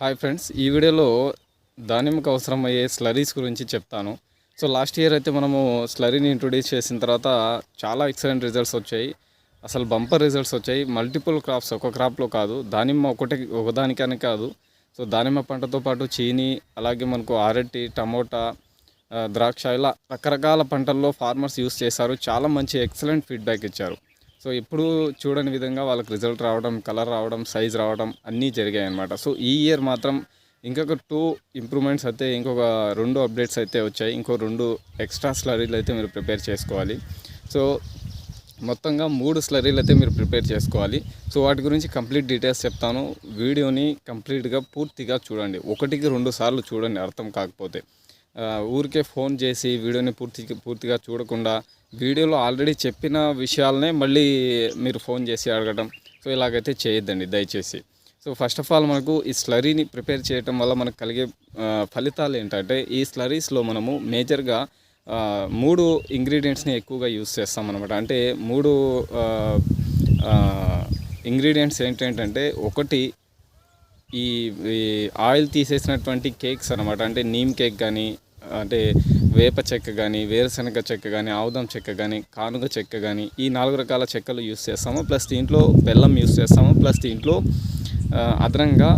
Hi friends ఈ వీడియోలో దానిమ్మకు అవసరమయ్యే స్లరీస్ గురించి చెప్తాను. సో లాస్ట్ ఇయర్ అయితే మనము స్లరీని ఇంట్రొడ్యూస్ చేసిన తర్వాత చాలా ఎక్సలెంట్ రిజల్ట్స్ వచ్చాయి. అసలు బంపర్ రిజల్ట్స్ వచ్చాయి. మల్టిపుల్ క్రాప్స్ ఒక క్రాప్లో కాదు దానిమ్మ ఒకటి ఒకదానికని కాదు. సో దానిమ్మ పంటతో పాటు చీని అలాగే మనకు అరటి టమోటా ద్రాక్ష ఇలా రకరకాల పంటల్లో ఫార్మర్స్ యూస్ చేశారు. చాలా మంచి ఎక్సలెంట్ ఫీడ్బ్యాక్ ఇచ్చారు. సో ఎప్పుడు చూడని విధంగా వాళ్ళకి రిజల్ట్ రావడం కలర్ రావడం సైజ్ రావడం అన్నీ జరిగాయి అనమాట సో ఈ ఇయర్ మాత్రం ఇంకొక టూ ఇంప్రూవ్మెంట్స్ అయితే ఇంకొక రెండు అప్డేట్స్ అయితే వచ్చాయి. ఇంకో రెండు ఎక్స్ట్రా స్లరీలు అయితే మీరు ప్రిపేర్ చేసుకోవాలి. సో మొత్తంగా మూడు స్లరీలు అయితే మీరు ప్రిపేర్ చేసుకోవాలి. సో వాటి గురించి కంప్లీట్ డీటెయిల్స్ చెప్తాను. వీడియోని కంప్లీట్గా పూర్తిగా చూడండి. ఒకటికి రెండు సార్లు చూడండి అర్థం కాకపోతే. ఊరికే ఫోన్ చేసి వీడియోని పూర్తి పూర్తిగా చూడకుండా వీడియోలో ఆల్రెడీ చెప్పిన విషయాలనే మళ్ళీ మీరు ఫోన్ చేసి అడగడం సో ఇలాగైతే చేయొద్దండి దయచేసి. సో ఫస్ట్ ఆఫ్ ఆల్ మనకు ఈ స్లరీని ప్రిపేర్ చేయడం వల్ల మనకు కలిగే ఫలితాలు ఏంటంటే ఈ స్లరీస్లో మనము మేజర్గా మూడు ఇంగ్రీడియంట్స్ని ఎక్కువగా యూస్ చేస్తాం అనమాట అంటే మూడు ఇంగ్రీడియంట్స్ ఏంటంటే ఒకటి ఈ ఈ ఆయిల్ తీసేసినటువంటి కేక్స్ అనమాట అంటే నీమ్ కేక్ కానీ అంటే వేప చెక్క కానీ వేరుశనగ చెక్క కానీ ఆవుదం చెక్క కానీ కానుగ చెక్క కానీ ఈ నాలుగు రకాల చెక్కలు యూస్ చేస్తాము. ప్లస్ దీంట్లో బెల్లం యూస్ చేస్తాము. ప్లస్ దీంట్లో అదనంగా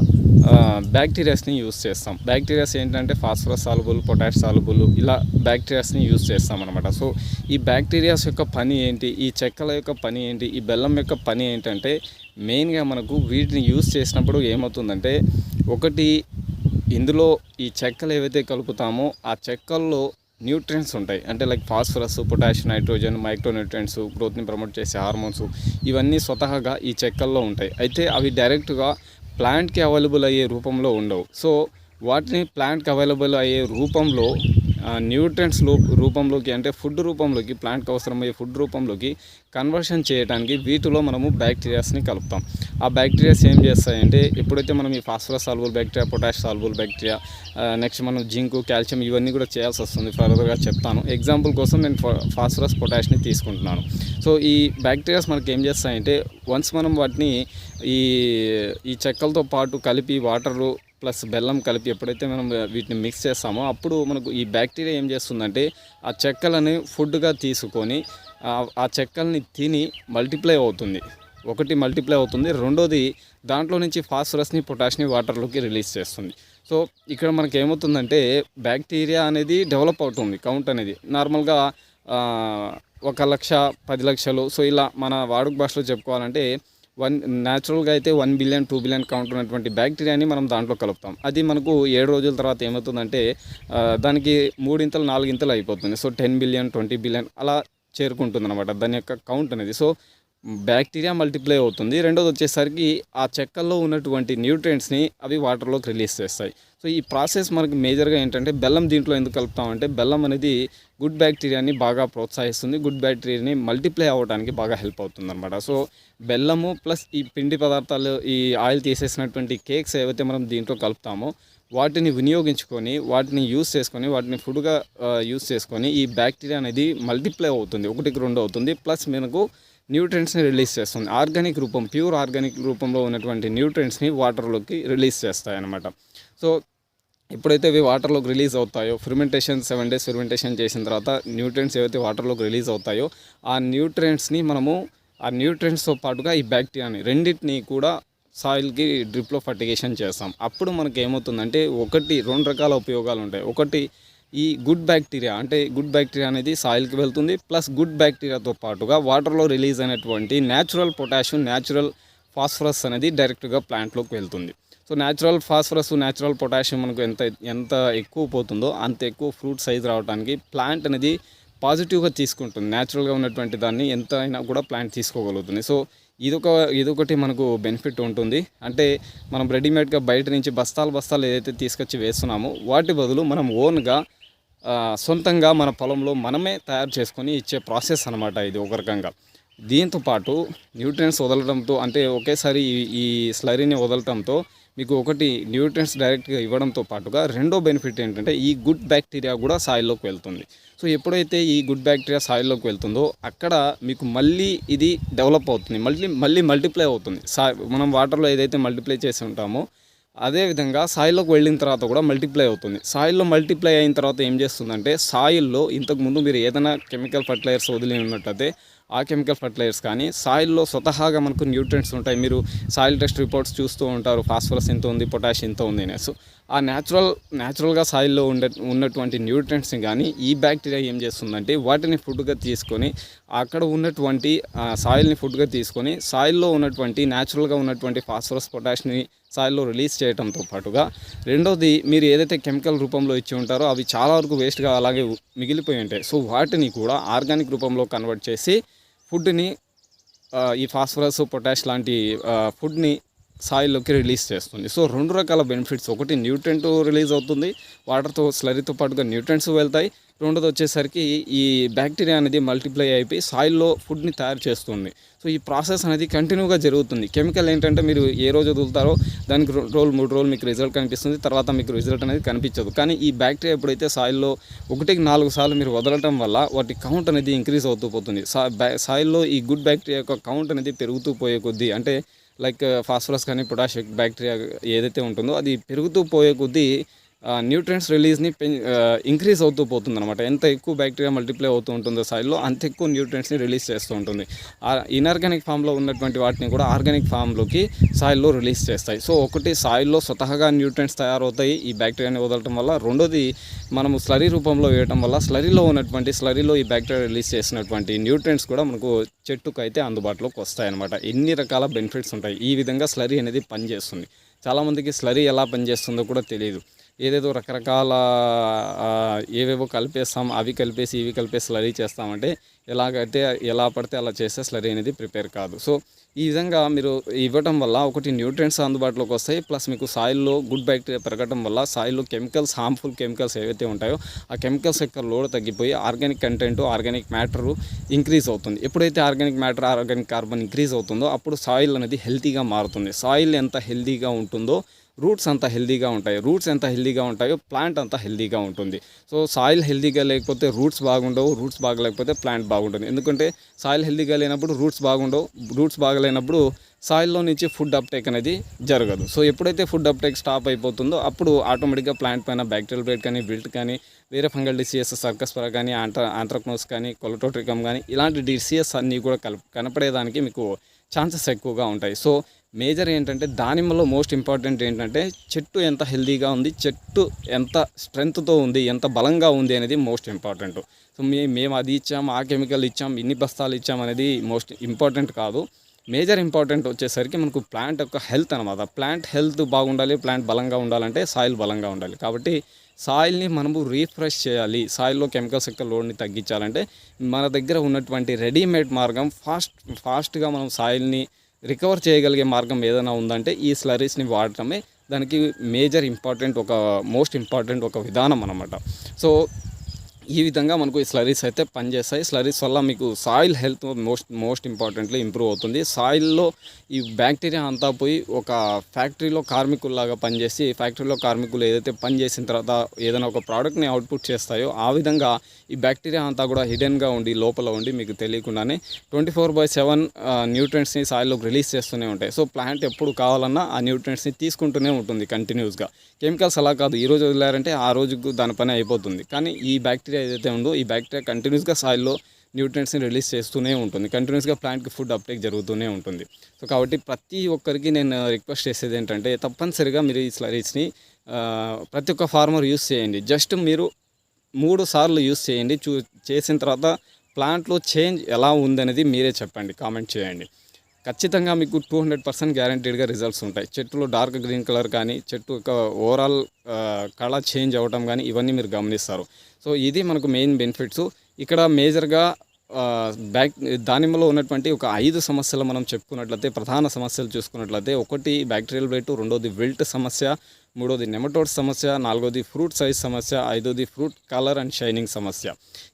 బ్యాక్టీరియాస్ని యూస్ చేస్తాం. బ్యాక్టీరియాస్ ఏంటంటే ఫాస్ఫరస్ సాల్బుల్ పొటాష్ సాల్బుల్ ఇలా బ్యాక్టీరియాస్ని యూస్ చేస్తాం అనమాట సో ఈ బ్యాక్టీరియాస్ యొక్క పని ఏంటి? ఈ చెక్కల యొక్క పని ఏంటి? ఈ బెల్లం యొక్క పని ఏంటంటే మెయిన్గా మనకు వీటిని యూస్ చేసినప్పుడు ఏమవుతుందంటే ఒకటి ఇందులో ఈ చెక్కలు ఏవైతే కలుపుతామో ఆ చెక్కల్లో న్యూట్రియంట్స్ ఉంటాయి. అంటే like phosphorus potash nitrogen micronutrients గ్రోత్ని promote చేసే హార్మోన్స్ ఇవన్నీ స్వతహాగా ఈ చెక్కల్లో ఉంటాయి. అయితే అవి డైరెక్ట్గా ప్లాంట్కి అవైలబుల్ అయ్యే రూపంలో ఉండవు. సో వాటిని ప్లాంట్కి అవైలబుల్ అయ్యే రూపంలో న్యూట్రియంట్స్ రూపంలోకి అంటే ఫుడ్ రూపంలోకి ప్లాంట్కి అవసరమయ్యే ఫుడ్ రూపంలోకి కన్వర్షన్ చేయడానికి వీటిలో మనము బ్యాక్టీరియాస్ని కలుపుతాం. ఆ బ్యాక్టీరియాస్ ఏం చేస్తాయంటే ఎప్పుడైతే మనం ఈ phosphorus soluble bacteria potash soluble bacteria next మనం జింకు కాల్షియం ఇవన్నీ కూడా చేయాల్సి వస్తుంది. ఫర్దర్గా చెప్తాను. ఎగ్జాంపుల్ కోసం నేను ఫాస్ఫరస్ పొటాష్ని తీసుకుంటున్నాను. సో ఈ బ్యాక్టీరియాస్ మనకి ఏం చేస్తాయంటే వన్స్ మనం వాటిని ఈ ఈ చెక్కలతో పాటు కలిపి వాటరు ప్లస్ బెల్లం కలిపి ఎప్పుడైతే మనం వీటిని మిక్స్ చేస్తామో అప్పుడు మనకు ఈ బ్యాక్టీరియా ఏం చేస్తుందంటే ఆ చెక్కలని ఫుడ్గా తీసుకొని ఆ- చెక్కల్ని తిని మల్టిప్లై అవుతుంది. ఒకటి మల్టిప్లై అవుతుంది. రెండోది దాంట్లో నుంచి ఫాస్ఫరస్ని పొటాష్ని వాటర్లోకి రిలీజ్ చేస్తుంది. సో ఇక్కడ మనకి ఏమవుతుందంటే బ్యాక్టీరియా అనేది డెవలప్ అవుతుంది కౌంట్ అనేది. నార్మల్గా ఒక లక్ష పది లక్షలు సో ఇలా మన వాడుక భాషలో చెప్పుకోవాలంటే వన్ న్యాచురల్గా అయితే one billion two billion count ఉన్నటువంటి బ్యాక్టీరియాని మనం దాంట్లో కలుపుతాం. అది మనకు ఏడు రోజుల తర్వాత ఏమవుతుందంటే దానికి మూడింతలు నాలుగింతలు అయిపోతుంది. So ten billion twenty billion అలా చేరుకుంటుంది అనమాట దాని యొక్క కౌంట్ అనేది. సో బ్యాక్టీరియా మల్టిప్లై అవుతుంది. రెండోది వచ్చేసరికి ఆ చెక్కల్లో ఉన్నటువంటి న్యూట్రియంట్స్ని అవి వాటర్లోకి రిలీజ్ చేస్తాయి. సో ఈ ప్రాసెస్ మనకి మేజర్గా ఏంటంటే బెల్లం దీంట్లో ఎందుకు కలుపుతామంటే బెల్లం అనేది గుడ్ బ్యాక్టీరియాని బాగా ప్రోత్సహిస్తుంది. గుడ్ బ్యాక్టీరియాని మల్టిప్లై అవ్వడానికి బాగా హెల్ప్ అవుతుంది అనమాట సో బెల్లము ప్లస్ ఈ పిండి పదార్థాలు ఈ ఆయిల్ తీసేసినటువంటి కేక్స్ ఏవైతే మనం దీంట్లో కలుపుతామో వాటిని వినియోగించుకొని వాటిని యూస్ చేసుకొని వాటిని ఫుడ్గా యూస్ చేసుకొని ఈ బ్యాక్టీరియా అనేది మల్టిప్లై అవుతుంది. ఒకటికి రెండు అవుతుంది. ప్లస్ మనకు న్యూట్రియంట్స్ని రిలీజ్ చేస్తుంది. ఆర్గానిక్ రూపం ప్యూర్ ఆర్గానిక్ రూపంలో ఉన్నటువంటి న్యూట్రియంట్స్ని వాటర్లోకి రిలీజ్ చేస్తాయి అన్నమాట సో ఎప్పుడైతే ఇవి వాటర్లోకి రిలీజ్ అవుతాయో ఫిర్మెంటేషన్ సెవెన్ డేస్ ఫిర్మెంటేషన్ చేసిన తర్వాత న్యూట్రియంట్స్ ఏవైతే వాటర్లోకి రిలీజ్ అవుతాయో ఆ న్యూట్రియంట్స్ని మనము ఆ న్యూట్రియంట్స్తో పాటుగా ఈ బ్యాక్టీరియాని రెండింటిని కూడా సాయిల్కి డ్రిప్లో ఫర్టిగేషన్ చేస్తాం. అప్పుడు మనకి ఏమవుతుందంటే ఒకటి రెండు రకాల ఉపయోగాలు ఉంటాయి. ఒకటి ఈ గుడ్ బ్యాక్టీరియా అంటే గుడ్ బ్యాక్టీరియా అనేది సాయిల్కి వెళ్తుంది ప్లస్ గుడ్ బ్యాక్టీరియాతో పాటుగా వాటర్లో రిలీజ్ అయినటువంటి న్యాచురల్ పొటాషియం న్యాచురల్ ఫాస్ఫరస్ అనేది డైరెక్ట్గా ప్లాంట్లోకి వెళ్తుంది. So natural phosphorus natural potassium మనకు ఎంత ఎంత ఎక్కువ పోతుందో అంత ఎక్కువ ఫ్రూట్ సైజ్ రావడానికి ప్లాంట్ అనేది పాజిటివ్గా తీసుకుంటుంది. న్యాచురల్గా ఉన్నటువంటి దాన్ని ఎంత అయినా కూడా ప్లాంట్ తీసుకోగలుగుతుంది. సో ఇదొక ఇదొకటి మనకు బెనిఫిట్ ఉంటుంది. అంటే మనం రెడీమేడ్గా బయట నుంచి బస్తాలు బస్తాలు ఏదైతే తీసుకొచ్చి వేస్తున్నామో వాటి బదులు మనం ఓన్గా సొంతంగా మన పొలంలో మనమే తయారు చేసుకొని ఇచ్చే ప్రాసెస్ అనమాట ఇది ఒక రకంగా. దీంతో పాటు న్యూట్రియంట్స్ వదలడంతో అంటే ఒకేసారి ఈ- ఈ స్లరీని వదలటంతో మీకు ఒకటి న్యూట్రియన్స్ డైరెక్ట్గా ఇవ్వడంతో పాటుగా రెండో బెనిఫిట్ ఏంటంటే ఈ గుడ్ బ్యాక్టీరియా కూడా సాయిల్లోకి వెళ్తుంది. సో ఎప్పుడైతే ఈ గుడ్ బ్యాక్టీరియా సాయిల్లోకి వెళ్తుందో అక్కడ మీకు మళ్ళీ ఇది డెవలప్ అవుతుంది. మళ్ళీ మళ్ళీ మల్టిప్లై అవుతుంది. సా మనం వాటర్లో ఏదైతే మల్టిప్లై చేసి ఉంటామో అదేవిధంగా సాయిల్లోకి వెళ్ళిన తర్వాత కూడా మల్టిప్లై అవుతుంది. సాయిల్లో మల్టిప్లై అయిన తర్వాత ఏం చేస్తుందంటే సాయిల్లో ఇంతకుముందు మీరు ఏదైనా కెమికల్ ఫర్టిలైజర్స్ వదిలి ఉన్నట్టయితే ఆ కెమికల్ ఫర్టిలైజర్స్ కానీ సాయిల్లో స్వతహాగా మనకు న్యూట్రియంట్స్ ఉంటాయి. మీరు సాయిల్ టెస్ట్ రిపోర్ట్స్ చూస్తూ ఉంటారు. ఫాస్ఫరస్ ఎంత ఉంది పొటాష్ ఎంత ఉంది అనేసి. ఆ న్యాచురల్ న్యాచురల్గా సాయిల్లో ఉండే ఉన్నటువంటి న్యూట్రియంట్స్ని కానీ ఈ బ్యాక్టీరియా ఏం చేస్తుందంటే వాటిని ఫుడ్గా తీసుకొని అక్కడ ఉన్నటువంటి సాయిల్ని ఫుడ్గా తీసుకొని సాయిల్లో ఉన్నటువంటి న్యాచురల్గా ఉన్నటువంటి ఫాస్ఫరస్ పొటాష్ని సాయిల్లో రిలీజ్ చేయడంతో పాటుగా రెండోది మీరు ఏదైతే కెమికల్ రూపంలో ఇచ్చి ఉంటారో అవి చాలా వరకు వేస్ట్గా అలాగే మిగిలిపోయి ఉంటాయి. సో వాటిని కూడా ఆర్గానిక్ రూపంలో కన్వర్ట్ చేసి ఫుడ్ని ఈ ఫాస్ఫరస్ పొటాష్ లాంటి ఫుడ్ని సాయిల్లోకి రిలీజ్ చేస్తుంది. సో రెండు రకాల బెనిఫిట్స్. ఒకటి న్యూట్రెంట్ రిలీజ్ అవుతుంది. వాటర్తో స్లరీతో పాటుగా న్యూట్రెంట్స్ వెళ్తాయి. రెండోది వచ్చేసరికి ఈ బ్యాక్టీరియా అనేది మల్టిప్లై అయిపోయి సాయిల్లో ఫుడ్ని తయారు చేస్తుంది. సో ఈ ప్రాసెస్ అనేది కంటిన్యూగా జరుగుతుంది. కెమికల్ ఏంటంటే మీరు ఏ రోజు వదులుతారో దానికి రెండు రోజులు మూడు రోజులు మీకు రిజల్ట్ కనిపిస్తుంది. తర్వాత మీకు రిజల్ట్ అనేది కనిపించదు. కానీ ఈ బ్యాక్టీరియా ఎప్పుడైతే సాయిల్లో ఒకటికి నాలుగు సార్లు మీరు వదలటం వల్ల వాటి కౌంట్ అనేది ఇంక్రీజ్ అవుతూ పోతుంది. సా సాయిల్లో ఈ గుడ్ బ్యాక్టీరియా యొక్క కౌంట్ అనేది పెరుగుతూ పోయే కొద్దీ. అంటే లైక్ ఫాస్ఫరస్ కానీ పొటాష్ బ్యాక్టీరియా ఏదైతే ఉంటుందో అది పెరుగుతూ పోయే కొద్దీ న్యూట్రియంట్స్ రిలీజ్ని ఇంక్రీజ్ అవుతూ పోతుంది అనమాట ఎంత ఎక్కువ బ్యాక్టీరియా మల్టిప్లై అవుతూ ఉంటుందో సాయిల్లో అంత ఎక్కువ న్యూట్రియంట్స్ని రిలీజ్ చేస్తూ ఉంటుంది. ఇన్ఆర్గానిక్ ఫామ్లో ఉన్నటువంటి వాటిని కూడా ఆర్గానిక్ ఫామ్లోకి సాయిల్లో రిలీజ్ చేస్తాయి. సో ఒకటి సాయిల్లో స్వతహాగా న్యూట్రియంట్స్ తయారవుతాయి. ఈ బ్యాక్టీరియాని వదలటం వల్ల రెండోది మనము స్లరీ రూపంలో వేయటం వల్ల స్లరీలో ఉన్నటువంటి స్లరీలో ఈ బ్యాక్టీరియా రిలీజ్ చేసినటువంటి న్యూట్రియంట్స్ కూడా మనకు చెట్టుకు అయితే అందుబాటులోకి వస్తాయి అనమాట ఎన్ని రకాల బెనిఫిట్స్ ఉంటాయి? ఈ విధంగా స్లరీ అనేది పనిచేస్తుంది. చాలామందికి స్లరీ ఎలా పనిచేస్తుందో కూడా తెలియదు ఏదేదో రకరకాల ఏవేవో కలిపేస్తాం అవి కలిపేసి ఇవి కలిపేసి స్లరీ చేస్తామంటే ఎలాగైతే ఎలా పడితే అలా చేస్తే స్లరీ అనేది ప్రిపేర్ కాదు. సో ఈ విధంగా మీరు ఇవ్వటం వల్ల ఒకటి న్యూట్రియంట్స్ అందుబాటులోకి వస్తాయి ప్లస్ మీకు సాయిల్లో గుడ్ బ్యాక్టీరియా పెరగడం వల్ల సాయిల్లో కెమికల్స్ హార్మ్ఫుల్ కెమికల్స్ ఏవైతే ఉంటాయో ఆ కెమికల్స్ యొక్క లోడ్ తగ్గిపోయి organic content organic matter increase అవుతుంది. ఎప్పుడైతే organic matter organic carbon increase అవుతుందో అప్పుడు సాయిల్ అనేది హెల్తీగా మారుతుంది. సాయిల్ ఎంత హెల్తీగా ఉంటుందో రూట్స్ అంత హెల్దీగా ఉంటాయి. రూట్స్ ఎంత హెల్దీగా ఉంటాయో ప్లాంట్ అంత హెల్దీగా ఉంటుంది. సో సాయిల్ హెల్దీగా లేకపోతే రూట్స్ బాగుండవు రూట్స్ బాగలేకపోతే ప్లాంట్ బాగుంటుంది. ఎందుకంటే సాయిల్ హెల్దీగా లేనప్పుడు రూట్స్ బాగుండవు రూట్స్ బాగలేనప్పుడు సాయిల్లో నుంచి ఫుడ్ అప్టేక్ అనేది జరగదు. సో ఎప్పుడైతే ఫుడ్ అప్టేక్ స్టాప్ అయిపోతుందో అప్పుడు ఆటోమేటిక్గా ప్లాంట్ పైన బ్యాక్టీరియల్ బ్రేడ్ కానీ విల్ట్ కానీ వేరే ఫంగల్ డిసీజెస్ సర్కస్ పర కానీ ఆంట్రా ఆంట్రాక్నోస్ కానీ కొలటోట్రికమ్ కానీ ఇలాంటి డిసీజెస్ అన్నీ కూడా కల కనపడేదానికి మీకు ఛాన్సెస్ ఎక్కువగా ఉంటాయి. సో మేజర్ ఏంటంటే దానిమ్మలో మోస్ట్ ఇంపార్టెంట్ ఏంటంటే చెట్టు ఎంత హెల్దీగా ఉంది చెట్టు ఎంత స్ట్రెంగ్త్తో ఉంది ఎంత బలంగా ఉంది అనేది మోస్ట్ ఇంపార్టెంట్. సో మే మేము అది ఇచ్చాం ఆ కెమికల్ ఇచ్చాం ఇన్ని బస్తాలు ఇచ్చాం అనేది మోస్ట్ ఇంపార్టెంట్ కాదు. మేజర్ ఇంపార్టెంట్ వచ్చేసరికి మనకు ప్లాంట్ యొక్క హెల్త్ అనమాట ప్లాంట్ హెల్త్ బాగుండాలి ప్లాంట్ బలంగా ఉండాలంటే సాయిల్ బలంగా ఉండాలి. కాబట్టి సాయిల్ని మనము రీఫ్రెష్ చేయాలి. సాయిల్లో కెమికల్స్ యొక్క లోడ్ని తగ్గించాలంటే మన దగ్గర ఉన్నటువంటి రెడీమేడ్ మార్గం ఫాస్ట్ ఫాస్ట్గా మనం సాయిల్ని రికవర్ చేయగలిగే మార్గం ఏదైనా ఉందంటే ఈ స్లరీస్ని వాడటమే దానికి మేజర్ ఇంపార్టెంట్ ఒక మోస్ట్ ఇంపార్టెంట్ ఒక విధానం అనమాట సో ఈ విధంగా మనకు ఈ స్లరీస్ అయితే పనిచేస్తాయి. స్లరీస్ వల్ల మీకు soil health most most importantly improve అవుతుంది. సాయిల్లో ఈ బ్యాక్టీరియా అంతా పోయి ఒక ఫ్యాక్టరీలో కార్మికుల్లాగా పనిచేసి ఫ్యాక్టరీలో కార్మికులు ఏదైతే పని చేసిన తర్వాత ఏదైనా ఒక ప్రోడక్ట్ని అవుట్పుట్ చేస్తాయో ఆ విధంగా ఈ బ్యాక్టీరియా అంతా కూడా హిడెన్గా ఉండి లోపల ఉండి మీకు తెలియకుండానే ట్వంటీ ఫోర్ బై సెవెన్ న్యూట్రియంట్స్ని సాయిల్లోకి రిలీజ్ చేస్తూనే ఉంటాయి. సో ప్లాంట్ ఎప్పుడు కావాలన్నా ఆ న్యూట్రియంట్స్ని తీసుకుంటూనే ఉంటుంది కంటిన్యూస్గా కెమికల్స్ అలా కాదు. ఈ రోజు వదిలారంటే ఆ రోజుకు దాని పని అయిపోతుంది. కానీ ఈ బ్యాక్టీరియా ఏదైతే ఉందో ఈ బ్యాక్టీరియా కంటిన్యూస్గా సాయిల్లో న్యూట్రియంట్స్ని రిలీజ్ చేస్తూనే ఉంటుంది. కంటిన్యూస్గా ప్లాంట్కి ఫుడ్ అప్టేక్ జరుగుతూనే ఉంటుంది. సో కాబట్టి ప్రతి ఒక్కరికి నేను రిక్వెస్ట్ చేసేది ఏంటంటే తప్పనిసరిగా మీరు ఈ స్లరీస్ని ప్రతి ఒక్క ఫార్మర్ యూస్ చేయండి. జస్ట్ మీరు మూడు సార్లు యూస్ చేయండి. చూ చేసిన తర్వాత ప్లాంట్లో చేంజ్ ఎలా ఉందనేది మీరే చెప్పండి కామెంట్ చేయండి. ఖచ్చితంగా మీకు టూ హండ్రెడ్ పర్సెంట్ గ్యారంటీడ్గా రిజల్ట్స్ ఉంటాయి. చెట్టులో డార్క్ గ్రీన్ కలర్ కానీ చెట్టు యొక్క ఓవరాల్ కళ చేంజ్ అవ్వటం కానీ ఇవన్నీ మీరు గమనిస్తారు. సో ఇది మనకు మెయిన్ బెనిఫిట్స్ ఇక్కడ మేజర్గా బ్యాక్ దానిమ్మలో ఉన్నటువంటి ఒక ఐదు సమస్యలు మనం చెప్పుకున్నట్లయితే ప్రధాన సమస్యలు చూసుకున్నట్లయితే ఒకటి బ్యాక్టీరియల్ బ్లైట్ రెండోది విల్ట్ సమస్య మూడోది నెమటోడ్ సమస్య నాలుగోది ఫ్రూట్ సైజ్ సమస్య ఐదోది ఫ్రూట్ కలర్ అండ్ షైనింగ్ సమస్య.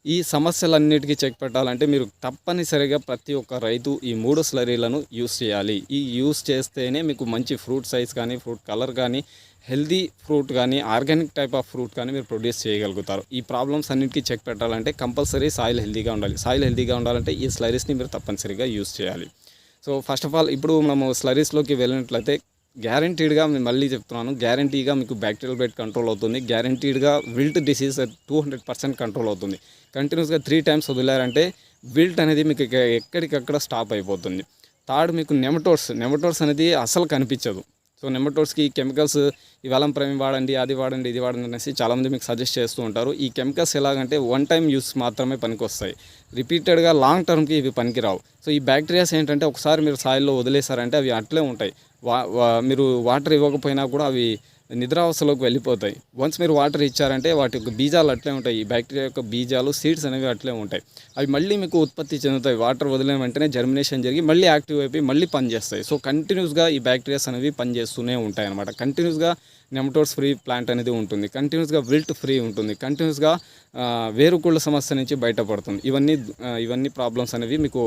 ఈ సమస్యలన్నిటికీ చెక్ పెట్టాలంటే మీరు తప్పనిసరిగా ప్రతి ఒక్క రైతు ఈ మూడు స్లరీలను యూస్ చేయాలి. ఈ యూస్ చేస్తేనే మీకు మంచి ఫ్రూట్ సైజ్ కానీ ఫ్రూట్ కలర్ కానీ హెల్దీ ఫ్రూట్ కానీ ఆర్గానిక్ టైప్ ఆఫ్ ఫ్రూట్ కానీ మీరు ప్రొడ్యూస్ చేయగలుగుతారు. ఈ ప్రాబ్లమ్స్ అన్నిటికీ చెక్ పెట్టాలంటే కంపల్సరీ సాయిల్ హెల్దీగా ఉండాలి. సాయిల్ హెల్దీగా ఉండాలంటే ఈ స్లరీస్ని మీరు తప్పనిసరిగా యూస్ చేయాలి. సో ఫస్ట్ ఆఫ్ ఆల్ ఇప్పుడు మనము స్లరీస్లోకి వెళ్ళినట్లయితే గ్యారంటీడ్గా నేను మళ్ళీ చెప్తున్నాను గ్యారంటీగా మీకు బ్యాక్టీరియల్ బెడ్ కంట్రోల్ అవుతుంది. గ్యారంటీడ్గా wilt disease two hundred percent control అవుతుంది. కంటిన్యూస్గా త్రీ టైమ్స్ వదిలారంటే విల్ట్ అనేది మీకు ఎక్కడికక్కడ స్టాప్ అయిపోతుంది. థర్డ్ మీకు నెమటోడ్స్. నెమటోడ్స్ అనేది అసలు కనిపించదు. సో నెమటోడ్స్కి కెమికల్స్ ఈ వెలం ప్రేమి వాడండి అది వాడండి ఇది వాడండి అనేసి చాలామంది మీకు సజెస్ట్ చేస్తూ ఉంటారు. ఈ కెమికల్స్ ఎలాగంటే వన్ టైం యూస్ మాత్రమే పనికొస్తాయి. రిపీటెడ్గా లాంగ్ టర్మ్కి ఇవి పనికిరావు. సో ఈ బ్యాక్టీరియాస్ ఏంటంటే ఒకసారి మీరు సాయిల్లో వదిలేశారంటే అవి అట్లే ఉంటాయి. వా- మీరు వాటర్ ఇవ్వకపోయినా కూడా అవి నిద్రావస్థలోకి వెళ్ళిపోతాయి. వన్స్ మీరు వాటర్ ఇచ్చారంటే వాటి యొక్క బీజాలు అట్లే ఉంటాయి. ఈ బ్యాక్టీరియా యొక్క బీజాలు సీడ్స్ అనేవి అట్లే ఉంటాయి. అవి మళ్ళీ మీకు ఉత్పత్తి చెందుతాయి. వాటర్ వదిలిన వెంటనే జర్మినేషన్ జరిగి మళ్ళీ యాక్టివ్ అయిపోయి మళ్ళీ పనిచేస్తాయి. సో కంటిన్యూస్గా ఈ బ్యాక్టీరియాస్ అనేవి పనిచేస్తూనే ఉంటాయి అనమాట కంటిన్యూస్గా నెమటోడ్స్ ఫ్రీ ప్లాంట్ అనేది ఉంటుంది. కంటిన్యూస్గా విల్ట్ ఫ్రీ ఉంటుంది. కంటిన్యూస్గా వేరుకుళ్ళ సమస్య నుంచి బయటపడుతుంది. ఇవన్నీ ఇవన్నీ ప్రాబ్లమ్స్ అనేవి మీకు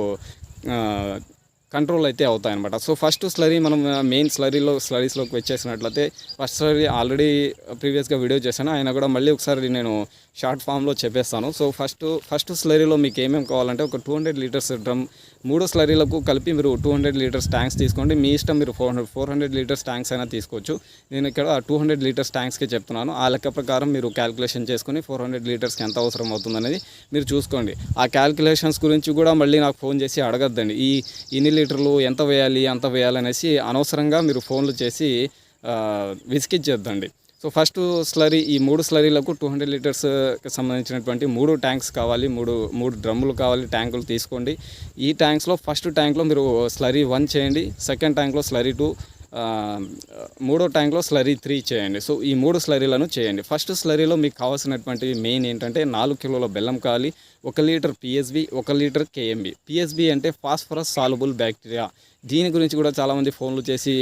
కంట్రోల్ అయితే అవుతాయి అనమాట సో ఫస్ట్ స్లరీ మనం మెయిన్ స్లరీలో స్లరీస్లోకి వచ్చేసినట్లయితే ఫస్ట్ స్లరీ ఆల్రెడీ ప్రీవియస్గా వీడియో చేశాను. ఆయన కూడా మళ్ళీ ఒకసారి నేను షార్ట్ ఫామ్లో చెప్పేస్తాను. సో ఫస్ట్ ఫస్ట్ స్లరీలో మీకు ఏమేమి కావాలంటే ఒక టూ హండ్రెడ్ లీటర్స్ డ్రమ్ మూడు స్లరీలకు కలిపి మీరు టూ హండ్రెడ్ లీటర్స్ ట్యాంక్స్ తీసుకోండి. మీ ఇష్టం మీరు four hundred four hundred litres tanks అయినా తీసుకోవచ్చు. నేను ఇక్కడ టూ హండ్రెడ్ లీటర్స్ ట్యాంక్స్కి చెప్తున్నాను. ఆ లెక్క ప్రకారం మీరు క్యాలిక్యులేషన్ చేసుకుని ఫోర్ హండ్రెడ్ లీటర్స్కి ఎంత అవసరం అవుతుందనేది మీరు చూసుకోండి. ఆ క్యాలిక్యులేషన్స్ గురించి కూడా మళ్ళీ నాకు ఫోన్ చేసి అడగద్దండి. ఈ ఇన్ని లీటర్లు ఎంత వేయాలి ఎంత వేయాలనేసి అనవసరంగా మీరు ఫోన్లు చేసి విసికిచ్చేద్దండి సో ఫస్ట్ స్లరీ ఈ మూడు స్లరీలకు టూ హండ్రెడ్ లీటర్స్కి సంబంధించినటువంటి మూడు ట్యాంక్స్ కావాలి మూడు మూడు డ్రమ్ములు కావాలి ట్యాంకులు తీసుకోండి. ఈ ట్యాంక్స్లో ఫస్ట్ ట్యాంక్లో మీరు స్లరీ వన్ చేయండి సెకండ్ ట్యాంక్లో స్లరీ టూ మూడో ట్యాంక్లో స్లరీ త్రీ చేయండి. సో ఈ మూడు స్లరీలను చేయండి. ఫస్ట్ స్లరీలో మీకు కావాల్సినటువంటి మెయిన్ ఏంటంటే నాలుగు కిలోల బెల్లం కావాలి ఒక లీటర్ పిఎస్బి ఒక లీటర్ కేఎంబి పిఎస్బి అంటే ఫాస్ఫరస్ సాల్యుబుల్ బ్యాక్టీరియా. దీని గురించి కూడా చాలామంది ఫోన్లు చేసి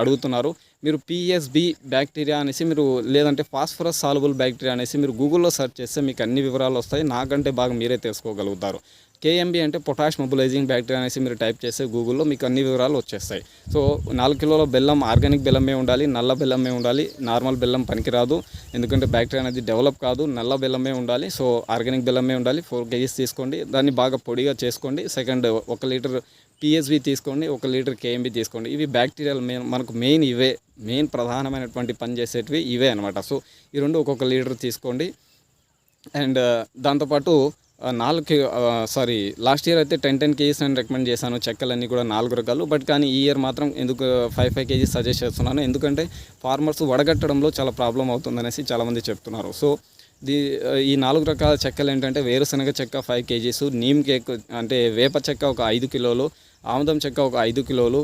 అడుగుతున్నారు. మీరు పిఎస్బి బ్యాక్టీరియా అనేసి మీరు లేదంటే ఫాస్ఫరస్ సాల్యుబుల్ బ్యాక్టీరియా అనేసి మీరు గూగుల్లో సెర్చ్ చేస్తే మీకు అన్ని వివరాలు వస్తాయి. నాకంటే బాగా మీరే తెలుసుకోగలుగుతారు. కేఎంబి అంటే పొటాష్ మొబిలైజింగ్ బ్యాక్టీరియా అనేసి మీరు టైప్ చేస్తే గూగుల్లో మీకు అన్ని వివరాలు వచ్చేస్తాయి. సో నాలుగు కిలోల బెల్లం ఆర్గానిక్ బెల్లమే ఉండాలి నల్ల బెల్లమే ఉండాలి నార్మల్ బెల్లం పనికిరాదు. ఎందుకంటే బ్యాక్టీరియా అనేది డెవలప్ కాదు నల్ల బెల్లమే ఉండాలి సో ఆర్గానిక్ బెల్లమే ఉండాలి. ఫోర్ కేజీస్ తీసుకోండి దాన్ని బాగా పొడిగా చేసుకోండి. సెకండ్ ఒక లీటర్ పిఎస్వి తీసుకోండి ఒక లీటర్ కేఎంబి తీసుకోండి. ఇవి బ్యాక్టీరియల్ మెయిన్ మనకు మెయిన్ ఇవే మెయిన్ ప్రధానమైనటువంటి పని చేసేటివి ఇవే అనమాట సో ఈ రెండు ఒక్కొక్క లీటర్ తీసుకోండి. అండ్ దాంతోపాటు నాలుగు సారీ లాస్ట్ ఇయర్ అయితే టెన్ టెన్ కేజీస్ నేను రికమెండ్ చేశాను. చెక్కలన్నీ కూడా నాలుగు రకాలు. బట్ కానీ ఈ ఇయర్ మాత్రం ఎందుకు ఫైవ్ ఫైవ్ కేజీస్ సజెస్ట్ చేస్తున్నాను? ఎందుకంటే ఫార్మర్స్ వడగట్టడంలో చాలా ప్రాబ్లం అవుతుందనేసి చాలామంది చెప్తున్నారు. సో దీ ఈ నాలుగు రకాల చెక్కలు ఏంటంటే వేరుశనగ చెక్క ఫైవ్ కేజీస్ నీమ్ కేక్ అంటే వేప చెక్క ఒక ఐదు కిలోలు ఆముదం చెక్క ఒక ఐదు కిలోలు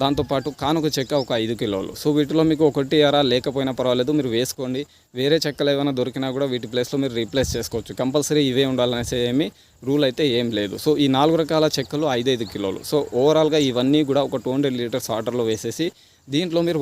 దాంతోపాటు కానుక చెక్క ఒక ఐదు కిలోలు. సో వీటిలో మీకు ఒకటి అరా లేకపోయినా పర్వాలేదు మీరు వేసుకోండి. వేరే చెక్కలు ఏమైనా దొరికినా కూడా వీటి ప్లేస్లో మీరు రీప్లేస్ చేసుకోవచ్చు. కంపల్సరీ ఇవే ఉండాలనేసి ఏమి రూల్ అయితే ఏం లేదు. సో ఈ నాలుగు రకాల చెక్కలు ఐదు ఐదు కిలోలు. సో ఓవరాల్గా ఇవన్నీ కూడా ఒక టూ హండ్రెడ్ లీటర్స్ వాటర్లో వేసేసి దీంట్లో మీరు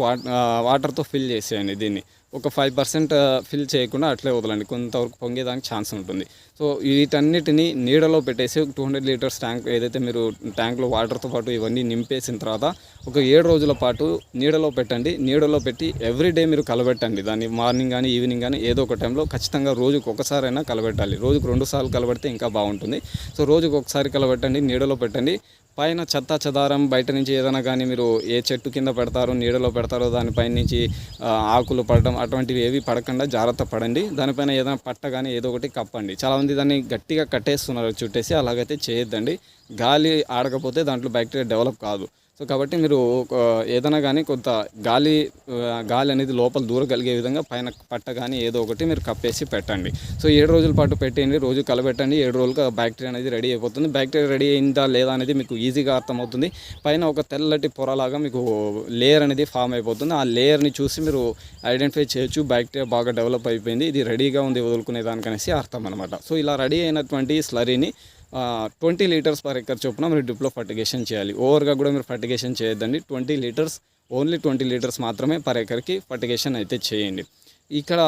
వాటర్తో ఫిల్ చేసేయండి దీన్ని. ఒక ఫైవ్ పర్సెంట్ ఫిల్ చేయకుండా అట్లే వదలండి. కొంతవరకు పొంగేదానికి ఛాన్స్ ఉంటుంది. సో వీటన్నిటిని నీడలో పెట్టేసి టూ హండ్రెడ్ లీటర్స్ ట్యాంక్ ఏదైతే మీరు ట్యాంక్లో వాటర్తో పాటు ఇవన్నీ నింపేసిన తర్వాత ఒక ఏడు రోజుల పాటు నీడలో పెట్టండి. నీడలో పెట్టి ఎవ్రీడే మీరు కలబెట్టండి. దాన్ని మార్నింగ్ కానీ ఈవినింగ్ కానీ ఏదో ఒక టైంలో ఖచ్చితంగా రోజుకు ఒకసారైనా కలబెట్టాలి. రోజుకు రెండు సార్లు కలబెడితే ఇంకా బాగుంటుంది. సో రోజుకు ఒకసారి కలబెట్టండి నీడలో పెట్టండి. పైన చెత్త చెదారం బయట నుంచి ఏదైనా కానీ మీరు ఏ చెట్టు కింద పెడతారో నీడలో పెడతారో దానిపైన నుంచి ఆకులు పడడం అటువంటివి ఏవి పడకుండా జాగ్రత్త పడండి. దానిపైన ఏదైనా పట్ట కానీ ఏదో ఒకటి కప్పండి. చాలామంది దాన్ని గట్టిగా కట్టేస్తున్నారు చుట్టేసి అలాగైతే చేయొద్దండి. గాలి ఆడకపోతే దాంట్లో బ్యాక్టీరియా డెవలప్ కాదు. సో కాబట్టి మీరు ఏదైనా కానీ కొంత గాలి గాలి అనేది లోపల దూరగలిగే విధంగా పైన పట్ట కానీ ఏదో ఒకటి మీరు కప్పేసి పెట్టండి. సో ఏడు రోజుల పాటు పెట్టండి రోజు కలబెట్టండి ఏడు రోజులకు బ్యాక్టీరియా అనేది రెడీ అయిపోతుంది. బ్యాక్టీరియా రెడీ అయిందా లేదా అనేది మీకు ఈజీగా అర్థమవుతుంది. పైన ఒక తెల్లటి పొరలాగా మీకు లేయర్ అనేది ఫామ్ అయిపోతుంది. ఆ లేయర్ని చూసి మీరు ఐడెంటిఫై చేయొచ్చు బ్యాక్టీరియా బాగా డెవలప్ అయిపోయింది ఇది రెడీగా ఉంది వదులుకునే దానికనేసి అర్థం అనమాట సో ఇలా రెడీ అయినటువంటి స్లరీని ట్వంటీ లీటర్స్ పర్ ఎకర్ చొప్పున మీరు డిప్లో ఫర్టిగేషన్ చేయాలి. ఓవర్గా కూడా మీరు ఫర్టిగేషన్ చేయొద్దండి. Twenty litres only twenty litres మాత్రమే పర్ ఎకర్కి ఫర్టిగేషన్ అయితే చేయండి. ఇక్కడ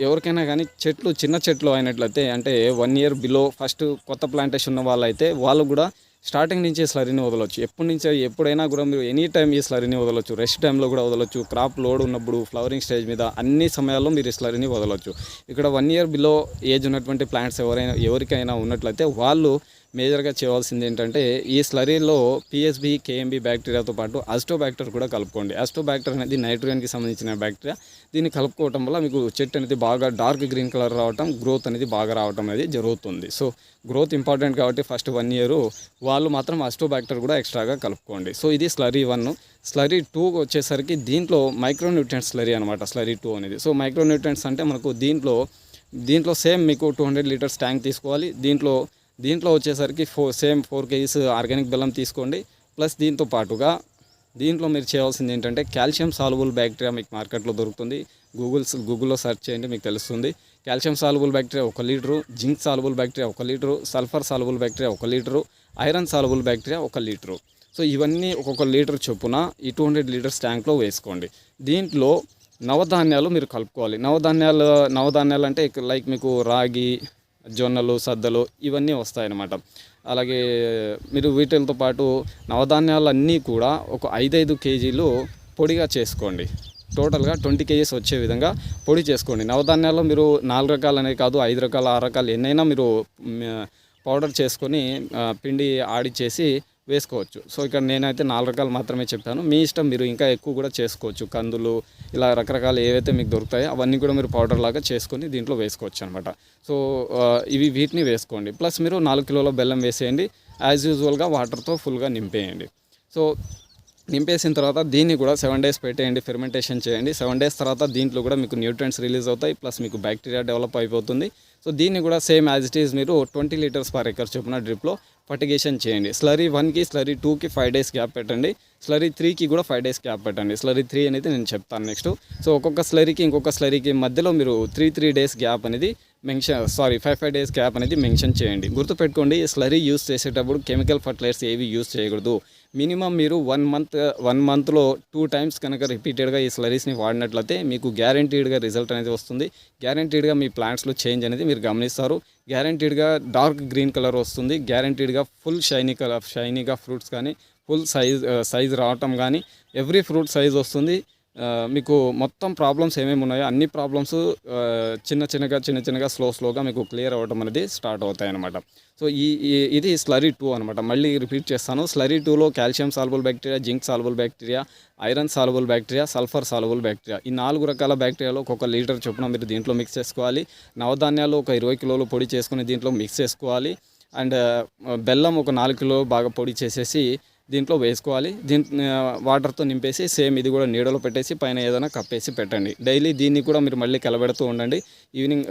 ఎవరికైనా కానీ చెట్లు చిన్న చెట్లు అయినట్లయితే అంటే వన్ ఇయర్ బిలో ఫస్ట్ కొత్త ప్లాంటేషన్ ఉన్న వాళ్ళైతే వాళ్ళు కూడా స్టార్టింగ్ నుంచి ఈ స్లరీని వదలొచ్చు. ఎప్పటి నుంచి ఎప్పుడైనా కూడా మీరు ఎనీ టైం ఈ స్లరీని వదలొచ్చు. రెస్ట్ టైంలో కూడా వదలొచ్చు. క్రాప్ లోడ్ ఉన్నప్పుడు ఫ్లవరింగ్ స్టేజ్ మీద అన్ని సమయాల్లో మీరు ఈ స్లరీని వదలొచ్చు. ఇక్కడ వన్ ఇయర్ బిలో ఏజ్ ఉన్నటువంటి ప్లాంట్స్ ఎవరైనా ఎవరికైనా ఉన్నట్లయితే వాళ్ళు మేజర్గా చేయవలసింది ఏంటంటే ఈ స్లరీలో పిఎస్బి కేఎంబి బ్యాక్టీరియాతో పాటు అస్టోబ్యాక్టర్ కూడా కలుపుకోండి. అస్టోబ్యాక్టర్ అనేది నైట్రోజన్కి సంబంధించిన బ్యాక్టీరియా. దీన్ని కలుపుకోవటం వల్ల మీకు చెట్టు అనేది బాగా డార్క్ గ్రీన్ కలర్ రావటం గ్రోత్ అనేది బాగా రావటం అనేది జరుగుతుంది. సో గ్రోత్ ఇంపార్టెంట్ కాబట్టి ఫస్ట్ వన్ ఇయర్ వాళ్ళు మాత్రం అస్టోబ్యాక్టర్ కూడా ఎక్స్ట్రాగా కలుపుకోండి. సో ఇది స్లరీ వన్. స్లరీ టూ వచ్చేసరికి దీంట్లో మైక్రోన్యూట్రియంట్స్ స్లరీ అనమాట స్లరీ టూ అనేది. సో మైక్రోన్యూట్రియంట్స్ అంటే మనకు దీంట్లో దీంట్లో సేమ్ మీకు టూ హండ్రెడ్ లీటర్స్ ట్యాంక్ తీసుకోవాలి. దీంట్లో దీంట్లో వచ్చేసరికి four same four kgs organic బెల్లం తీసుకోండి. ప్లస్ దీంతో పాటుగా దీంట్లో మీరు చేయాల్సింది ఏంటంటే కాల్షియం సాల్బుల్ బ్యాక్టీరియా మీకు మార్కెట్లో దొరుకుతుంది. గూగుల్స్ గూగుల్లో సెర్చ్ చేయండి మీకు తెలుస్తుంది. కాల్షియం సాల్బుల్ బ్యాక్టీరియా ఒక లీటరు జింక్ సాల్బుల్ బ్యాక్టీరియా ఒక లీటరు సల్ఫర్ సాల్బుల్ బ్యాక్టీరియా ఒక లీటరు ఐరన్ సాల్బుల్ బ్యాక్టీరియా ఒక లీటరు. సో ఇవన్నీ ఒక్కొక్క లీటర్ చొప్పున ఈ టూ హండ్రెడ్ లీటర్స్ ట్యాంక్లో వేసుకోండి. దీంట్లో నవధాన్యాలు మీరు కలుపుకోవాలి. నవధాన్యాలు నవధాన్యాలు అంటే లైక్ మీకు రాగి జొన్నలు సద్దలు ఇవన్నీ వస్తాయన్నమాట. అలాగే మీరు వీటితో పాటు నవధాన్యాలన్నీ కూడా ఒక ఐదైదు కేజీలు పొడిగా చేసుకోండి. టోటల్గా ట్వంటీ కేజీస్ వచ్చే విధంగా పొడి చేసుకోండి. నవధాన్యాల్లో మీరు నాలుగు రకాలు అనేవి కాదు ఐదు రకాలు ఆరు రకాలు ఎన్నైనా మీరు పౌడర్ చేసుకొని పిండి ఆడిచ్చేసి వేసుకోవచ్చు. సో ఇక్కడ నేనైతే నాలుగు రకాలు మాత్రమే చెప్పాను. మీ ఇష్టం మీరు ఇంకా ఎక్కువ కూడా చేసుకోవచ్చు. కందులు ఇలా రకరకాలు ఏవైతే మీకు దొరుకుతాయో అవన్నీ కూడా మీరు పౌడర్ లాగా చేసుకొని దీంట్లో వేసుకోవచ్చు అనమాట సో ఇవి వీటిని వేసుకోండి. ప్లస్ మీరు నాలుగు కిలోల బెల్లం వేసేయండి. యాజ్ యూజువల్గా వాటర్తో ఫుల్గా నింపేయండి. సో నింపేసిన తర్వాత దీన్ని కూడా సెవెన్ డేస్ పెట్టేయండి. ఫెర్మెంటేషన్ చేయండి. సెవెన్ డేస్ తర్వాత దీంట్లో కూడా మీకు న్యూట్రియంట్స్ రిలీజ్ అవుతాయి. ప్లస్ మీకు బ్యాక్టీరియా డెవలప్ అయిపోతుంది. సో దీన్ని కూడా సేమ్ యాజ్ ఇట్ ఈజ్ మీరు ట్వంటీ లీటర్స్ పర్ ఎకర్ చొప్పున డ్రిప్లో ఫర్టిగేషన్ చేయండి. స్లరీ వన్కి స్లరీ టూకి ఫైవ్ డేస్ గ్యాప్ పెట్టండి. స్లరీ త్రీకి కూడా ఫైవ్ డేస్ గ్యాప్ పెట్టండి. స్లరీ త్రీ అనేది నేను చెప్తాను నెక్స్ట్. సో ఒక్కొక్క స్లరీకి ఇంకొక స్లరీకి మధ్యలో మీరు త్రీ త్రీ డేస్ గ్యాప్ అనేది mention sorry five five days gap అనేది మెన్షన్ చేయండి. గుర్తుపెట్టుకోండి స్లరీ యూస్ చేసేటప్పుడు కెమికల్ ఫర్టిలైజర్స్ ఏవి యూస్ చేయకూడదు. మినిమం మీరు వన్ మంత్ వన్ మంత్లో టూ టైమ్స్ కనుక రిపీటెడ్గా ఈ స్లరీస్ని వాడినట్లయితే మీకు గ్యారంటీడ్గా రిజల్ట్ అనేది వస్తుంది. గ్యారంటీడ్గా మీ ప్లాంట్స్లో చేంజ్ అనేది మీరు గమనిస్తారు. గ్యారంటీడ్గా డార్క్ గ్రీన్ కలర్ వస్తుంది. గ్యారంటీడ్గా ఫుల్ షైనీ కలర్ షైనీగా ఫ్రూట్స్ కానీ ఫుల్ సైజ్ సైజ్ రావటం కానీ ఎవ్రీ ఫ్రూట్ సైజ్ వస్తుంది. మీకు మొత్తం ప్రాబ్లమ్స్ ఏమేమి ఉన్నాయో అన్ని ప్రాబ్లమ్స్ చిన్న చిన్నగా చిన్న చిన్నగా స్లో స్లోగా మీకు క్లియర్ అవ్వడం అనేది స్టార్ట్ అవుతాయి అనమాట సో ఈ ఇది స్లరీ టూ అనమాట మళ్ళీ రిపీట్ చేస్తాను. స్లరీ టూలో calcium soluble bacteria zinc soluble bacteria iron soluble bacteria sulphur soluble bacteria ఈ నాలుగు రకాల బ్యాక్టీరియాలో ఒక్కొక్క లీటర్ చొప్పున మీరు దీంట్లో మిక్స్ చేసుకోవాలి. నవధాన్యాలు ఒక ఇరవై కిలోలు పొడి చేసుకుని దీంట్లో మిక్స్ చేసుకోవాలి. అండ్ బెల్లం ఒక నాలుగు కిలో బాగా పొడి చేసేసి దీంట్లో వేసుకోవాలి. దీని వాటర్తో నింపేసి సేమ్ ఇది కూడా నీడలో పెట్టేసి పైన ఏదైనా కప్పేసి పెట్టండి. డైలీ దీన్ని కూడా మీరు మళ్ళీ కలబెడుతూ ఉండండి. ఈవినింగ్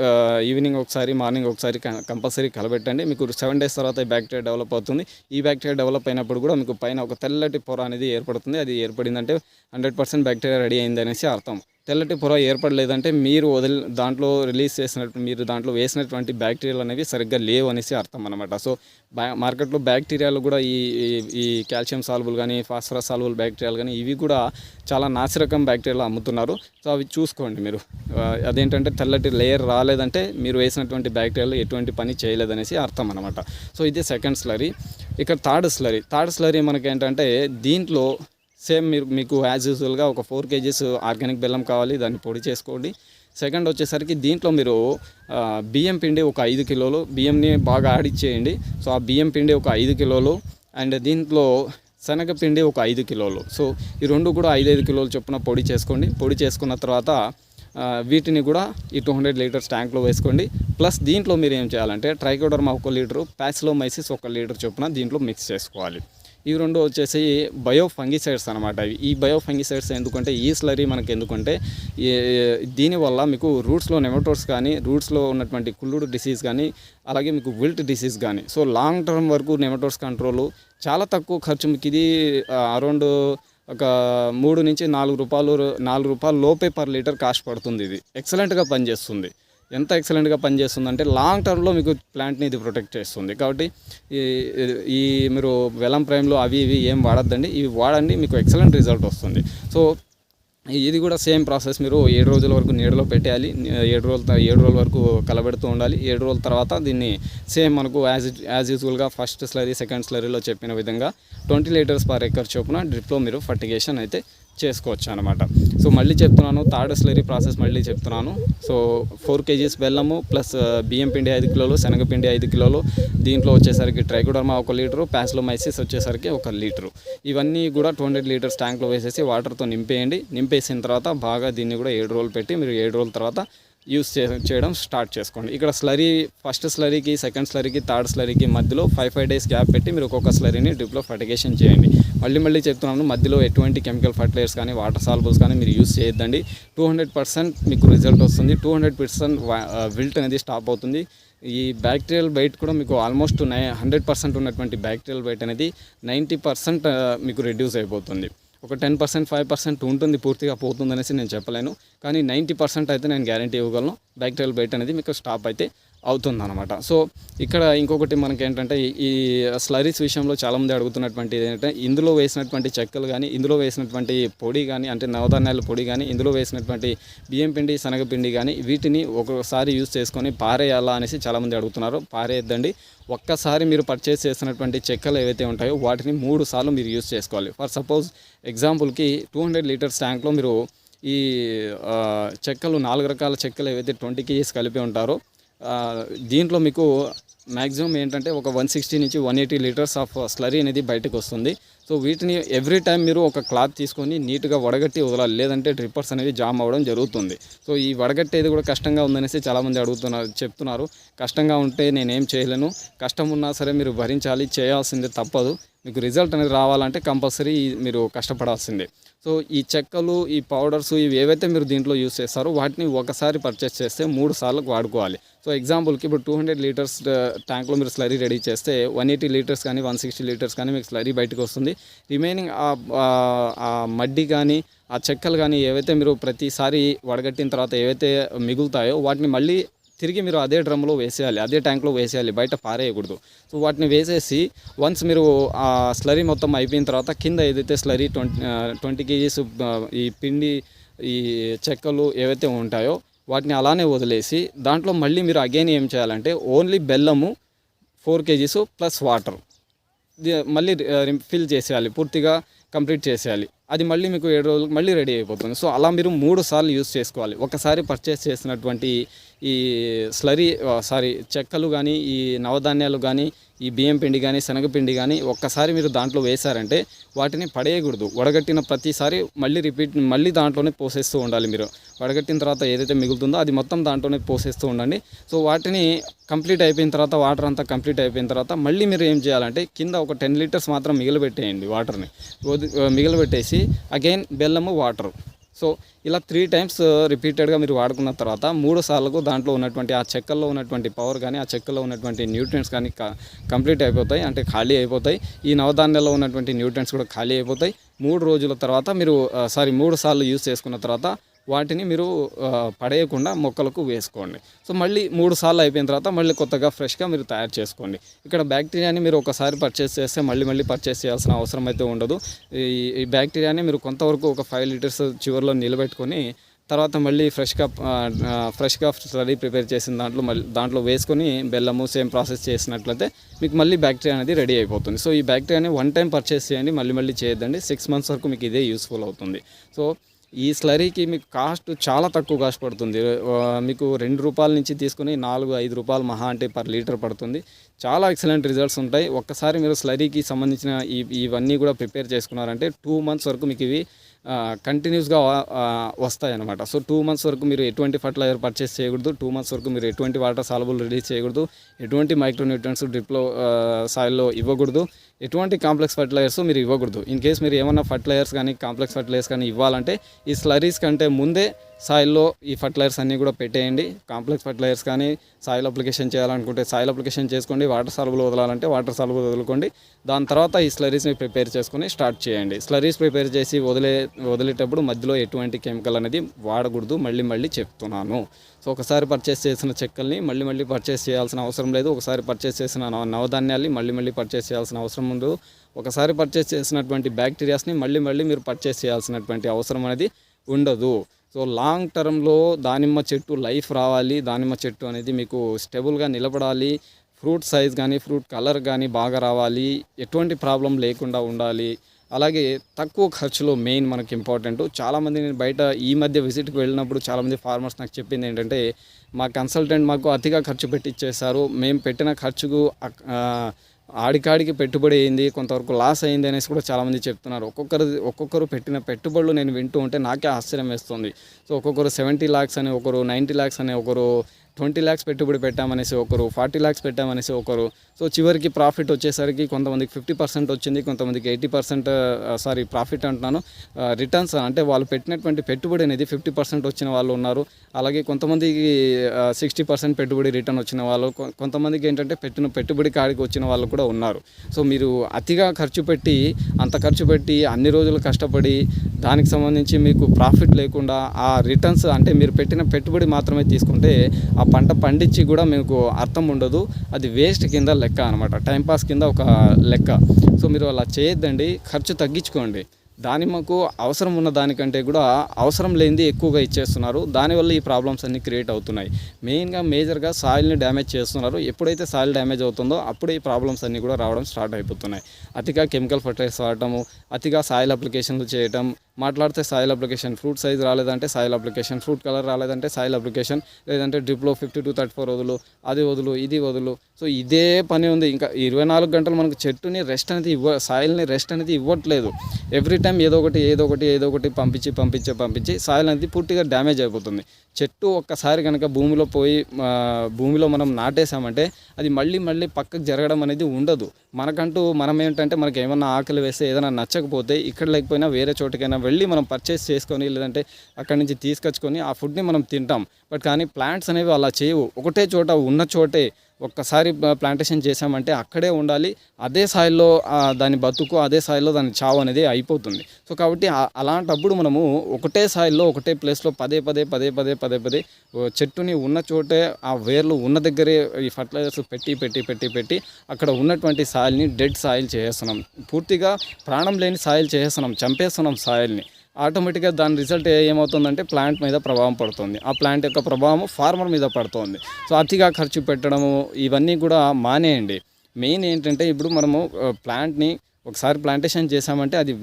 ఈవినింగ్ ఒకసారి మార్నింగ్ ఒకసారి కంపల్సరీ కలబెట్టండి. మీకు సెవెన్ డేస్ తర్వాత ఈ బ్యాక్టీరియా డెవలప్ అవుతుంది. ఈ బ్యాక్టీరియా డెవలప్ అయినప్పుడు కూడా మీకు పైన ఒక తెల్లటి పొర అనేది ఏర్పడుతుంది. అది ఏర్పడిందంటే హండ్రెడ్ పర్సెంట్ బ్యాక్టీరియా రెడీ అయింది అనేసి అర్థం. తెల్లటి పొర ఏర్పడలేదంటే మీరు వదిలి దాంట్లో రిలీజ్ చేసినట్టు మీరు దాంట్లో వేసినటువంటి బ్యాక్టీరియాలు అనేవి సరిగ్గా లేవు అనేసి అర్థం అనమాట సో బ్యా మార్కెట్లో బ్యాక్టీరియాలు కూడా ఈ ఈ- కాల్షియం సాల్బుల్ కానీ ఫాస్ఫరస్ సాల్బుల్ బ్యాక్టీరియాలు కానీ ఇవి కూడా చాలా నాసిరకం బ్యాక్టీరియాలు అమ్ముతున్నారు. సో అవి చూసుకోండి మీరు. అదేంటంటే తెల్లటి లేయర్ రాలేదంటే మీరు వేసినటువంటి బ్యాక్టీరియాలు ఎటువంటి పని చేయలేదనేసి అర్థం అనమాట సో ఇది సెకండ్ స్లరీ. ఇక్కడ థర్డ్ స్లరీ. థర్డ్ స్లరీ మనకి ఏంటంటే దీంట్లో సేమ్ మీరు మీకు యాజ్ యూజువల్గా ఒక ఫోర్ కేజీస్ ఆర్గానిక్ బెల్లం కావాలి దాన్ని పొడి చేసుకోండి. సెకండ్ వచ్చేసరికి దీంట్లో మీరు బియ్యం పిండి ఒక ఐదు కిలోలు బియ్యంని బాగా ఆడిచ్చేయండి సో ఆ బియ్యం పిండి ఒక ఐదు కిలోలు అండ్ దీంట్లో శనగపిండి ఒక ఐదు కిలోలు. సో ఈ రెండు కూడా ఐదు ఐదు కిలోలు చొప్పున పొడి చేసుకోండి. పొడి చేసుకున్న తర్వాత వీటిని కూడా ఈ టూ హండ్రెడ్ లీటర్స్ ట్యాంక్లో వేసుకోండి. ప్లస్ దీంట్లో మీరు ఏం చేయాలంటే ట్రైకోడర్మా ఒక లీటరు ప్యాసిలోమైసిస్ ఒక లీటర్ చొప్పున దీంట్లో మిక్స్ చేసుకోవాలి. ఇవి రెండు వచ్చేసి బయో ఫంగిసైడ్స్ అనమాట ఈ బయో ఫంగిసైడ్స్ ఎందుకంటే ఈ స్లరీ మనకి ఎందుకంటే ఈ- దీనివల్ల మీకు రూట్స్లో నెమటోడ్స్ కానీ రూట్స్లో ఉన్నటువంటి కుళ్ళుడు డిసీజ్ కానీ అలాగే మీకు విల్ట్ డిసీజ్ కానీ. సో లాంగ్ టర్మ్ వరకు నెమటోడ్స్ కంట్రోల్ చాలా తక్కువ ఖర్చు. మీకు ఇది అరౌండ్ ఒక మూడు నుంచి నాలుగు రూపాయలు నాలుగు రూపాయలు లోపే పర్ లీటర్ కాస్ట్ పడుతుంది ఇది. ఎక్సలెంట్గా పనిచేస్తుంది. ఎంత ఎక్సలెంట్గా పనిచేస్తుందంటే లాంగ్ టర్మ్లో మీకు ప్లాంట్ని ఇది ప్రొటెక్ట్ చేస్తుంది. కాబట్టి ఈ ఈ మీరు వెలం ప్రైమ్లో అవి ఇవి ఏం వాడద్దండి. ఇవి వాడండి మీకు ఎక్సలెంట్ రిజల్ట్ వస్తుంది. సో ఇది కూడా సేమ్ ప్రాసెస్ మీరు ఏడు రోజుల వరకు నీడలో పెట్టేయాలి. ఏడు రోజుల ఏడు రోజుల వరకు కలబెడుతూ ఉండాలి. ఏడు రోజుల తర్వాత దీన్ని సేమ్ మనకు యాజ్ యాజ్ యూజువల్గా ఫస్ట్ స్లరీ సెకండ్ స్లరీలో చెప్పిన విధంగా ట్వంటీ లీటర్స్ పర్ ఎకర్ చొప్పున డ్రిప్లో మీరు ఫర్టిగేషన్ అయితే చేసుకోవచ్చు అనమాట సో మళ్ళీ చెప్తున్నాను థర్డ్ స్లరీ ప్రాసెస్ మళ్ళీ చెప్తున్నాను. సో ఫోర్ కేజీస్ బెల్లము ప్లస్ బియ్యం పిండి ఐదు కిలోలు శనగపిండి ఐదు కిలోలు దీంట్లో వచ్చేసరికి ట్రైకోడర్మా ఒక లీటరు ప్యాస్లోమైసిస్ వచ్చేసరికి ఒక లీటరు. ఇవన్నీ కూడా టూ హండ్రెడ్ లీటర్స్ ట్యాంక్లో వేసేసి వాటర్తో నింపేయండి. నింపేసిన తర్వాత బాగా దీన్ని కూడా ఏడు రోజులు పెట్టి మీరు ఏడు రోజుల తర్వాత యూస్ చే చేయడం స్టార్ట్ చేసుకోండి. ఇక్కడ స్లరీ ఫస్ట్ స్లరీకి సెకండ్ స్లరీకి థర్డ్ స్లరీకి మధ్యలో ఫైవ్ ఫైవ్ డేస్ గ్యాప్ పెట్టి మీరు ఒక్కొక్క స్లరీని డిప్లో ఫర్టిగేషన్ చేయండి. మళ్ళీ మళ్ళీ చెప్తున్నాను మధ్యలో ఎటువంటి కెమికల్ ఫర్టిలైజర్స్ కానీ వాటర్ సాల్బుల్స్ కానీ మీరు యూస్ చేయొద్దండి. టూ హండ్రెడ్ పర్సెంట్ మీకు రిజల్ట్ వస్తుంది. టూ హండ్రెడ్ పర్సెంట్ విల్ట్ అనేది స్టాప్ అవుతుంది. ఈ బ్యాక్టీరియల్ బైట్ కూడా మీకు ఆల్మోస్ట్ నై హండ్రెడ్ పర్సెంట్ ఉన్నటువంటి బ్యాక్టీరియల్ బైట్ అనేది నైంటీ పర్సెంట్ మీకు రెడ్యూస్ అయిపోతుంది. ఒక టెన్ పర్సెంట్ ఫైవ్ పర్సెంట్ ఉంటుంది పూర్తిగా పోతుంది అనేసి నేను చెప్పలేను. కానీ నైంటీ పర్సెంట్ అయితే నేను గ్యారంటీ ఇవ్వగలను. బ్యాక్టీరియల్ బైట్ అనేది మీకు స్టాప్ అయితే అవుతుంది అనమాట సో ఇక్కడ ఇంకొకటి మనకి ఏంటంటే ఈ- స్లరీస్ విషయంలో చాలామంది అడుగుతున్నటువంటి ఏంటంటే ఇందులో వేసినటువంటి చెక్కలు కానీ ఇందులో వేసినటువంటి పొడి కానీ అంటే నవధాన్యాల పొడి కానీ ఇందులో వేసినటువంటి బియ్యం పిండి శనగపిండి కానీ వీటిని ఒక్కొక్కసారి యూజ్ చేసుకొని పారేయాలా అనేసి చాలామంది అడుగుతున్నారు. పారేయద్దండి. ఒక్కసారి మీరు పర్చేస్ చేసినటువంటి చెక్కలు ఏవైతే ఉంటాయో వాటిని మూడు సార్లు మీరు యూజ్ చేసుకోవాలి. ఫర్ సపోజ్ ఎగ్జాంపుల్కి టూ హండ్రెడ్ లీటర్స్ ట్యాంక్లో మీరు ఈ చెక్కలు నాలుగు రకాల చెక్కలు ఏవైతే ట్వంటీ కేజీస్ కలిపి ఉంటారో దీంట్లో మీకు మ్యాక్సిమం ఏంటంటే ఒక వన్ సిక్స్టీ నుంచి one eighty litres of slurry అనేది బయటకు వస్తుంది. సో వీటిని ఎవ్రీ టైం మీరు ఒక క్లాత్ తీసుకొని నీట్గా వడగట్టి వదలాలి. లేదంటే డ్రిప్పర్స్ అనేది జామ్ అవ్వడం జరుగుతుంది. సో ఈ వడగట్టేది కూడా కష్టంగా ఉందనేసి చాలామంది అడుగుతున్నారు చెప్తున్నారు. కష్టంగా ఉంటే నేనేం చేయలేను. కష్టం ఉన్నా సరే మీరు భరించాలి. చేయాల్సిందే తప్పదు. మీకు రిజల్ట్ అనేది రావాలంటే కంపల్సరీ మీరు కష్టపడాల్సిందే. సో ఈ చెక్కలు ఈ పౌడర్స్ ఇవి ఏవైతే మీరు దీంట్లో యూస్ చేస్తారో వాటిని ఒకసారి పర్చేస్ చేస్తే మూడు సార్లకు వాడుకోవాలి. సో ఎగ్జాంపుల్కి ఇప్పుడు టూ హండ్రెడ్ లీటర్స్ ట్యాంక్లో మీరు స్లరీ రెడీ చేస్తే వన్ ఎయిటీ లీటర్స్ కానీ వన్ సిక్స్టీ లీటర్స్ కానీ మీకు స్లరీ బయటకు వస్తుంది. రిమైనింగ్ ఆ మడ్డి కానీ ఆ చెక్కలు కానీ ఏవైతే మీరు ప్రతిసారి వడగట్టిన తర్వాత ఏవైతే మిగులుతాయో వాటిని మళ్ళీ తిరిగి మీరు అదే డ్రమ్లో వేసేయాలి అదే ట్యాంక్లో వేసేయాలి బయట పారేయకూడదు. సో వాటిని వేసేసి వన్స్ మీరు ఆ స్లరీ మొత్తం అయిపోయిన తర్వాత కింద ఏదైతే స్లరీ ట్వంటీ ట్వంటీ కేజీస్ ఈ పిండి ఈ చెక్కలు ఏవైతే ఉంటాయో వాటిని అలానే వదిలేసి దాంట్లో మళ్ళీ మీరు అగైన్ ఏం చేయాలంటే ఓన్లీ బెల్లము ఫోర్ కేజీస్ ప్లస్ వాటర్ మళ్ళీ ఫిల్ చేసేయాలి పూర్తిగా కంప్లీట్ చేసేయాలి. అది మళ్ళీ మీకు ఏడు రోజులకు మళ్ళీ రెడీ అయిపోతుంది. సో అలా మీరు మూడు సార్లు యూస్ చేసుకోవాలి. ఒకసారి పర్చేస్ చేసినటువంటి ఈ స్లరీ సారీ చెక్కలు కానీ ఈ నవధాన్యాలు కానీ ఈ బియ్యం పిండి కానీ శనగపిండి కానీ ఒక్కసారి మీరు దాంట్లో వేశారంటే వాటిని పడేయకూడదు. వడగట్టిన ప్రతిసారి మళ్ళీ రిపీట్ మళ్ళీ దాంట్లోనే పోసేస్తూ ఉండాలి మీరు. వడగట్టిన తర్వాత ఏదైతే మిగులుతుందో అది మొత్తం దాంట్లోనే పోసేస్తూ ఉండండి. సో వాటిని కంప్లీట్ అయిపోయిన తర్వాత వాటర్ అంతా కంప్లీట్ అయిపోయిన తర్వాత మళ్ళీ మీరు ఏం చేయాలంటే కింద ఒక టెన్ లీటర్స్ మాత్రం మిగిలిపెట్టేయండి వాటర్ని. మిగిలిపెట్టేసి అగైన్ బెల్లము వాటర్. సో ఇలా త్రీ టైమ్స్ రిపీటెడ్గా మీరు వాడుకున్న తర్వాత మూడు సార్లకు దాంట్లో ఉన్నటువంటి ఆ చెక్కల్లో ఉన్నటువంటి పవర్ కానీ ఆ చెక్కల్లో ఉన్నటువంటి న్యూట్రియంట్స్ కానీ కంప్లీట్ అయిపోతాయి. అంటే ఖాళీ అయిపోతాయి. ఈ నవధాన్యాల్లో ఉన్నటువంటి న్యూట్రియంట్స్ కూడా ఖాళీ అయిపోతాయి. మూడు రోజుల తర్వాత మీరు uh, సారీ మూడు సార్లు యూస్ చేసుకున్న తర్వాత వాటిని మీరు పడేయకుండా మొక్కలకు వేసుకోండి. సో మళ్ళీ మూడు సార్లు అయిపోయిన తర్వాత మళ్ళీ కొత్తగా ఫ్రెష్గా మీరు తయారు చేసుకోండి. ఇక్కడ బ్యాక్టీరియాని మీరు ఒకసారి పర్చేస్ చేస్తే మళ్ళీ మళ్ళీ పర్చేస్ చేయాల్సిన అవసరం అయితే ఉండదు. ఈ ఈ బ్యాక్టీరియాని మీరు కొంతవరకు ఒక ఫైవ్ లీటర్స్ చివరిలో నిలబెట్టుకొని తర్వాత మళ్ళీ ఫ్రెష్గా ఫ్రెష్గా స్టడీ ప్రిపేర్ చేసిన దాంట్లో మళ్ళీ దాంట్లో వేసుకొని బెల్లము సేమ్ ప్రాసెస్ చేసినట్లయితే మీకు మళ్ళీ బ్యాక్టీరియా అనేది రెడీ అయిపోతుంది. సో ఈ బ్యాక్టీరియాని వన్ టైం పర్చేస్ చేయండి మళ్ళీ మళ్ళీ చేయొద్దండి. సిక్స్ మంత్స్ వరకు మీకు ఇదే యూస్ఫుల్ అవుతుంది. సో ఈ స్లరీకి మీకు కాస్ట్ చాలా తక్కువ కాస్ట్ పడుతుంది. మీకు రెండు రూపాయల నుంచి తీసుకుని నాలుగు ఐదు రూపాయలు మహా అంటే పర్ లీటర్ పడుతుంది. చాలా ఎక్సలెంట్ రిజల్ట్స్ ఉంటాయి. ఒక్కసారి మీరు స్లరీకి సంబంధించిన ఈ ఇవన్నీ కూడా ప్రిపేర్ చేసుకున్నారంటే టూ మంత్స్ వరకు మీకు ఇవి కంటిన్యూస్గా వస్తాయన్నమాట. సో టూ మంత్స్ వరకు మీరు ఎటువంటి ఫర్టిలైజర్ పర్చేస్ చేయకూడదు. టూ మంత్స్ వరకు మీరు ఎటువంటి వాటర్ సాలబుల్ రిలీజ్ చేయకూడదు. ఎటువంటి మైక్రోన్యూట్రియన్స్ డ్రిప్లో సాయిల్లో ఇవ్వకూడదు. ఎటువంటి కాంప్లెక్స్ ఫర్టిలైజర్స్ మీరు ఇవ్వకూడదు. ఇన్ కేస్ మీరు ఏమన్నా ఫర్టిలైజర్స్ కానీ కాంప్లెక్స్ ఫర్టిలైజర్స్ కానీ ఇవ్వాలంటే ఈ స్లరీస్ కంటే ముందే సాయిల్లో ఈ ఫర్టిలైజర్స్ అన్నీ కూడా పెట్టేయండి. కాంప్లెక్స్ ఫర్టిలైజర్స్ కానీ సాయిల్ అప్లికేషన్ చేయాలనుకుంటే సాయిల్ అప్లికేషన్ చేసుకోండి వాటర్ సాల్బుల్ వదలాలంటే వాటర్ సాల్బుల్ వదులుకోండి. దాని తర్వాత ఈ స్లరీస్ని ప్రిపేర్ చేసుకొని స్టార్ట్ చేయండి. స్లరీస్ ప్రిపేర్ చేసి వదిలే వదిలేటప్పుడు మధ్యలో ఎటువంటి కెమికల్ అనేది వాడకూడదు. మళ్ళీ మళ్ళీ చెప్తున్నాను. సో ఒకసారి పర్చేస్ చేసిన చెక్కల్ని మళ్ళీ మళ్ళీ పర్చేస్ చేయాల్సిన అవసరం లేదు. ఒకసారి పర్చేస్ చేసిన నవ- నవధాన్యాల్ని మళ్ళీ మళ్ళీ పర్చేస్ చేయాల్సిన అవసరం ఉండదు. ఒకసారి పర్చేస్ చేసినటువంటి బ్యాక్టీరియాస్ని మళ్ళీ మళ్ళీ మీరు పర్చేస్ చేయాల్సినటువంటి అవసరం అనేది ఉండదు. సో లాంగ్ టర్మ్లో దానిమ్మ చెట్టు లైఫ్ రావాలి. దానిమ్మ చెట్టు అనేది మీకు స్టెబుల్గా నిలబడాలి. ఫ్రూట్ సైజ్ కానీ ఫ్రూట్ కలర్ కానీ బాగా రావాలి. ఎటువంటి ప్రాబ్లం లేకుండా ఉండాలి. అలాగే తక్కువ ఖర్చులో మెయిన్ మనకి ఇంపార్టెంట్. చాలామంది నేను బయట ఈ మధ్య విజిట్కి వెళ్ళినప్పుడు చాలామంది ఫార్మర్స్ నాకు చెప్పింది ఏంటంటే మా కన్సల్టెంట్ మాకు అతిగా ఖర్చు పెట్టి ఇచ్చేసారు మేము పెట్టిన ఖర్చుకు ఆడికాడికి పెట్టుబడి అయింది కొంతవరకు లాస్ అయింది అనేసి కూడా చాలామంది చెప్తున్నారు. ఒక్కొక్కరు ఒక్కొక్కరు పెట్టిన పెట్టుబడులు నేను వింటూ ఉంటే నాకే ఆశ్చర్యం వేస్తుంది. సో ఒక్కొక్కరు సెవెంటీ ల్యాక్స్ అని ఒకరు నైంటీ ల్యాక్స్ అని ఒకరు ట్వంటీ ల్యాక్స్ పెట్టుబడి పెట్టామనేసి ఒకరు ఫార్టీ ల్యాక్స్ పెట్టామనేసి ఒకరు. సో చివరికి ప్రాఫిట్ వచ్చేసరికి కొంతమందికి ఫిఫ్టీ పర్సెంట్ వచ్చింది కొంతమందికి ఎయిటీ పర్సెంట్ సారీ ప్రాఫిట్ అంటున్నాను. రిటర్న్స్ అంటే వాళ్ళు పెట్టినటువంటి పెట్టుబడి అనేది ఫిఫ్టీ పర్సెంట్ వచ్చిన వాళ్ళు ఉన్నారు. అలాగే కొంతమందికి సిక్స్టీ పర్సెంట్ పెట్టుబడి రిటర్న్ వచ్చిన వాళ్ళు కొంతమందికి ఏంటంటే పెట్టిన పెట్టుబడి కాడికి వచ్చిన వాళ్ళు కూడా ఉన్నారు. సో మీరు అతిగా ఖర్చు పెట్టి అంత ఖర్చు పెట్టి అన్ని రోజులు కష్టపడి దానికి సంబంధించి మీకు ప్రాఫిట్ లేకుండా ఆ రిటర్న్స్ అంటే మీరు పెట్టిన పెట్టుబడి మాత్రమే తీసుకుంటే ఆ పంట పండించి కూడా మీకు అర్థం ఉండదు. అది వేస్ట్ కింద లెక్క అనమాట టైంపాస్ కింద ఒక లెక్క. సో మీరు అలా చేయొద్దండి. ఖర్చు తగ్గించుకోండి. దానిమ్మకు అవసరం ఉన్న దానికంటే కూడా అవసరం లేనిది ఎక్కువగా ఇచ్చేస్తున్నారు. దానివల్ల ఈ ప్రాబ్లమ్స్ అన్నీ క్రియేట్ అవుతున్నాయి. మెయిన్గా మేజర్గా సాయిల్ని డ్యామేజ్ చేస్తున్నారు. ఎప్పుడైతే సాయిల్ డ్యామేజ్ అవుతుందో అప్పుడే ఈ ప్రాబ్లమ్స్ అన్నీ కూడా రావడం స్టార్ట్ అయిపోతున్నాయి. అతిగా కెమికల్ ఫర్టిలైజర్స్ వాడటము అతిగా సాయిల్ అప్లికేషన్లు చేయటం మాట్లాడితే సాయిల్ అప్లికేషన్. ఫ్రూట్ సైజ్ రాలేదంటే సాయిల్ అప్లికేషన్. ఫ్రూట్ కలర్ రాలేదంటే సాయిల్ అప్లికేషన్. లేదంటే డ్రిప్లో ఫిఫ్టీ టు థర్టీ ఫోర్ వదులు అది వదులు ఇది వదులు. సో ఇదే పని ఉంది. ఇంకా ఇరవై నాలుగు గంటలు మనకు చెట్టుని రెస్ట్ అనేది ఇవ్వ సాయిల్ని రెస్ట్ అనేది ఇవ్వట్లేదు. ఎవ్రీ టైం ఏదో ఒకటి ఏదో ఒకటి ఏదో ఒకటి పంపించి పంపించి పంపించి సాయిల్ అనేది పూర్తిగా డ్యామేజ్ అయిపోతుంది. చెట్టు ఒక్కసారి కనుక భూమిలో పోయి భూమిలో మనం నాటేసామంటే అది మళ్ళీ మళ్ళీ పక్కకు జరగడం అనేది ఉండదు. మనకంటూ మనం ఏంటంటే మనకి ఏమన్నా ఆకలి వేస్తే ఏదైనా నచ్చకపోతే ఇక్కడ లేకపోయినా వేరే చోటుకైనా వెళ్ళి మనం పర్చేస్ చేసుకొని లేదంటే అక్కడి నుంచి తీసుకొచ్చుకొని ఆ ఫుడ్ని మనం తింటాం. బట్ కానీ ప్లాంట్స్ అనేవి అలా చేయవు. ఒకటే చోట ఉన్న చోటే ఒక్కసారి ప్లాంటేషన్ చేసామంటే అక్కడే ఉండాలి. అదే స్థాయిలో దాని బతుకు అదే స్థాయిలో దాని చావు అనేది అయిపోతుంది. సో కాబట్టి అలాంటప్పుడు మనము ఒకటే స్థాయిలో ఒకటే ప్లేస్లో పదే పదే పదే పదే పదే పదే చెట్టుని ఉన్న చోటే ఆ వేర్లు ఉన్న దగ్గరే ఈ ఫర్టిలైజర్స్ పెట్టి పెట్టి పెట్టి పెట్టి అక్కడ ఉన్నటువంటి సాయిల్ని డెడ్ సాయిల్ చేసేస్తున్నాం. పూర్తిగా ప్రాణం లేని సాయిల్ చేసేస్తున్నాం చంపేస్తున్నాం సాయిల్ని ఆటోమేటిక్గా దాని రిజల్ట్ ఏమవుతుందంటే ప్లాంట్ మీద ప్రభావం పడుతుంది. ఆ ప్లాంట్ యొక్క ప్రభావం ఫార్మర్ మీద పడుతుంది. సో అతిగా ఖర్చు పెట్టడము ఇవన్నీ కూడా మానేయండి. మెయిన్ ఏంటంటే ఇప్పుడు మనము ప్లాంట్ని ఒకసారి ప్లాంటేషన్ చేసామంటే అది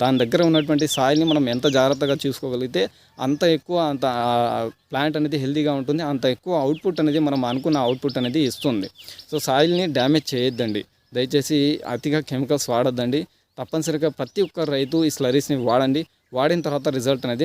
దాని దగ్గర ఉన్నటువంటి సాయిల్ని మనం ఎంత జాగ్రత్తగా చూసుకోగలిగితే అంత ఎక్కువ అంత ప్లాంట్ అనేది హెల్దీగా ఉంటుంది. అంత ఎక్కువ అవుట్పుట్ అనేది మనం అనుకున్న అవుట్పుట్ అనేది ఇస్తుంది. సో సాయిల్ని డ్యామేజ్ చేయొద్దండి. దయచేసి అతిగా కెమికల్స్ వాడొద్దండి. తప్పనిసరిగా ప్రతి ఒక్క రైతు ఈ స్లరీస్ని వాడండి. వాడిన తర్వాత రిజల్ట్ అనేది